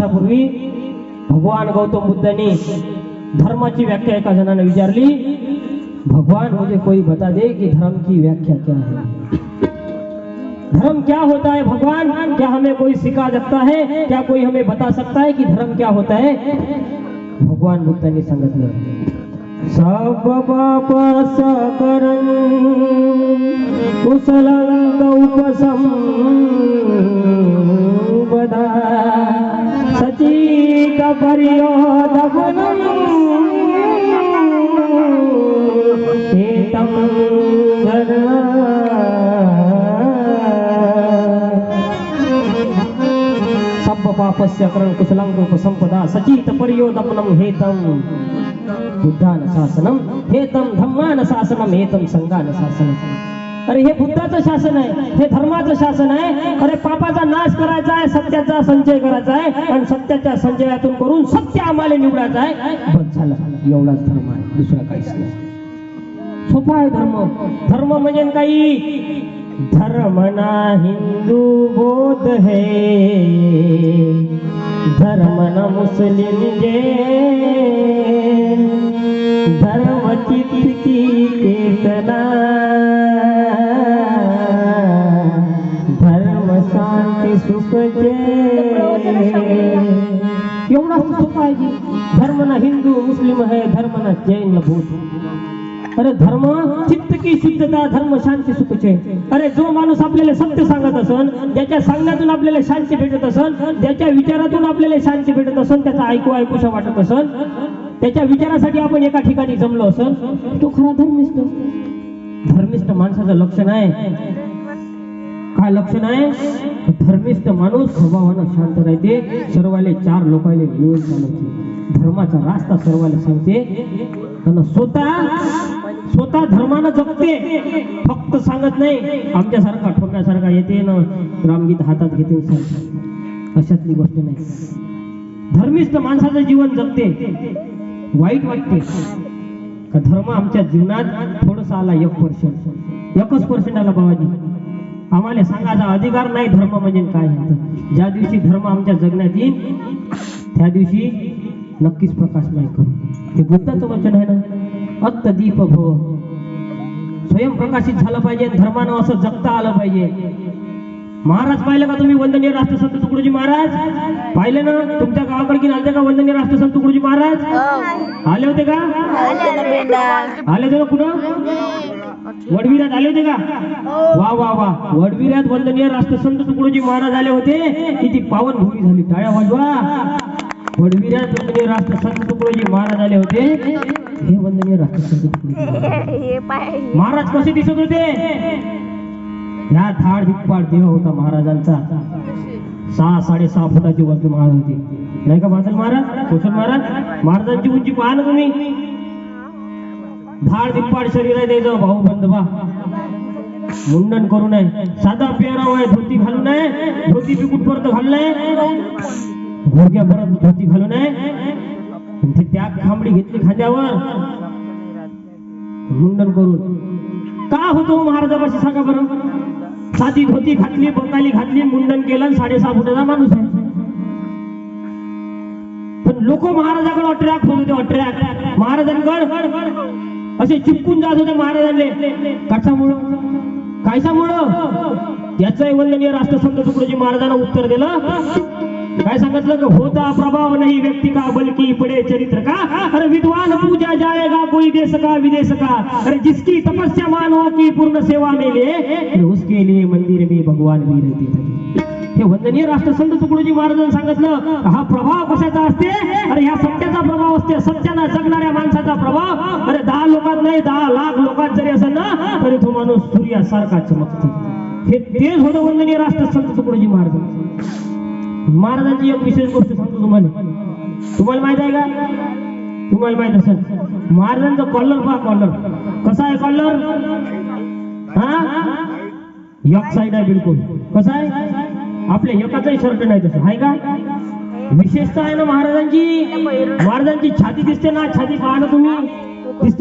वर्षापूर्वी भगवान गौतम बुद्धांनी धर्माची व्याख्या एका जणाने विचारली, भगवान, मुझे कोई बता दे कि धर्म की व्याख्या क्या है? धर्म क्या होता है, भगवान? क्या हमें कोई सिखा सकता है? क्या कोई हमें बता सकता है कि धर्म क्या होता है? भगवान बुद्धांनी सांगितलं सब पाप सकरण कुशलं उपसंपदा सचित पर्योदगुणम् एतं पापस्य करण कुशलं सचित पर्योदपनं हेतं बुद्धान शासनम हेतम धम्मान शासनम हेतम संगान शासनम। अरे हे बुद्धाचं शासन आहे हे धर्माचं शासन आहे. अरे पापाचा नाश करायचा आहे सत्याचा संचय करायचा आहे. आणि सत्याच्या संचयातून करून सत्य आम्हाला निवडायचं आहे. बस झालं. एवढाच धर्म आहे. दुसरा काहीच नाही. सोपा आहे धर्म. धर्म म्हणजे काही? धर्म ना हिंदू बौद्ध है. धर्म ना मुस्लिम जे. धर्म की कीर्तना एवढा सोपा आहे की धर्म ना हिंदू मुस्लिम है धर्म ना जैन बौद्ध. अरे धर्म चित्त की शुद्धता धर्म शांती सुखचे. अरे जो माणूस आपल्याला सत्य सांगत असन ज्याच्या सांगण्यातून आपल्याला शांती भेटत असन ज्याच्या विचारातून आपल्याला शांती भेटत असन त्याचा ऐकू ऐकूशा वाटत असन त्याच्या विचारासाठी आपण एका ठिकाणी जमलो असन तो खरा धर्मिष्ठ. धर्मिष्ठ माणसाचं लक्षण आहे. काय लक्षण आहे धर्मिष्ठ माणूस स्वभावानं शांत राहते सर्वाले चार लोकांना मिळून चालवते. धर्माचा रास्ता सर्वाला सांगते. आणि स्वतः स्वतः धर्मानं जगते फक्त सांगत नाही आमच्यासारखा ठोकण्यासारखा येते ना रामगीत हातात घेते. अशातली गोष्ट नाही. धर्मिष्ठ माणसाचं जीवन जगते वाईट वाटते. का धर्म आमच्या जीवनात थोडस आला एक पर्सेंट एकच पर्सेंट आला बाबाजी. आम्हाला सांगायचा अधिकार नाही धर्म म्हणजे काय ज्या दिवशी धर्म आमच्या जगण्यात येईल त्या दिवशी नक्कीच प्रकाश नाही करू. हे बुद्धाचं वचन आहे ना? अत्त दीप भव. स्वयंप्रकाशित झालं पाहिजे धर्मानं असं जगता आलं पाहिजे. महाराज पाहिलं का तुम्ही वंदनीय राष्ट्रसंत तुकडोजी महाराज? पाहिले ना? तुमच्या गावाकडे की आलते का वंदनीय राष्ट्रसंत तुकडोजी महाराज? आले होते का? आले होते कुठं वडविरात आले होते का? वा वा वा. वडविरात वंदनीय राष्ट्रसंत तुकडोजी महाराज आले होते. किती पावन भूमी झाली. टाळ्या वाजवा. वडविरात वंदनीय राष्ट्रसंत तुकडोजी महाराज आले होते. हे वंदनीय राष्ट्रसंत तुकडोजी महाराज. महाराज कसे दिसत होते? ह्या थाड धिप्पाड देह होता महाराजांचा. सहा साडेसहा फुटाची वरती महाराज होती. नाही का महाराज? कुशल महाराज? महाराजांची उंची पहा ना तुम्ही. धाड धिप्पाड शरीर आहे त्याचं भाऊ बंधवा. मुंडन करू नये. साधा पेहराव आहे धोती घालू नये. धोती बिकुट परत घालू नये. घोडक्या परत धोती घालू नये. त्या खांबडी घेतली खांद्यावर. मुंडन करून. का होतो हो महाराजापाशी सांगा बरं? साधी धोती घातली बंगाली घातली मुंडन केलं साडेसहा फुटाचा माणूस आहे. पण लोक महाराजाकडे अट्रॅक्ट होत होते अट्रॅक्ट महाराजांकडे असे चिपकून जात होते महाराजांले. कशामुळं? कायसामुळं? त्याचं वंदनीय राष्ट्रसंत तुकडोजी महाराजांना उत्तर दिलं. काय सांगितलं होता प्रभाव नाही व्यक्ती का बल्कि पडे चरित्र का? अरे विद्वान पूजा जाएगा कोई देश का विदेश का? अरे जिसकी तपस्या मानवा की पूर्ण सेवा मेले उसके लिए मंदिर में भगवान भी रहते थे. हे वंदनीय राष्ट्रसंत तुकडोजी महाराजांनी सांगितलं हा प्रभाव कशाचा असते? अरे ह्या सत्याचा प्रभाव असते. सत्यानं जगणाऱ्या माणसाचा प्रभाव. अरे दहा लोकात नाही दहा लाख लोकात जरी असेल ना तरी तो माणूस सूर्यासारखा चमकतो. हे तेच होतं वंदनीय राष्ट्रसंत तुकडोजी महाराजांचं. महाराजांची एक विशेष गोष्ट सांगतो तुम्हाला. तुम्हाला माहीत आहे का? तुम्हाला माहीत असेल. महाराजांचा कॉलर पहा कॉलर कसा आहे कॉलर हा? एक साईड आहे बिलकुल. कसा आहे? आपल्या एकाचाही शर्ट नाही तसं. आहे का? विशेषता आहे ना महाराजांची महाराजांची छाती दिसते ना? छाती पाहा ना तुम्ही. दिसते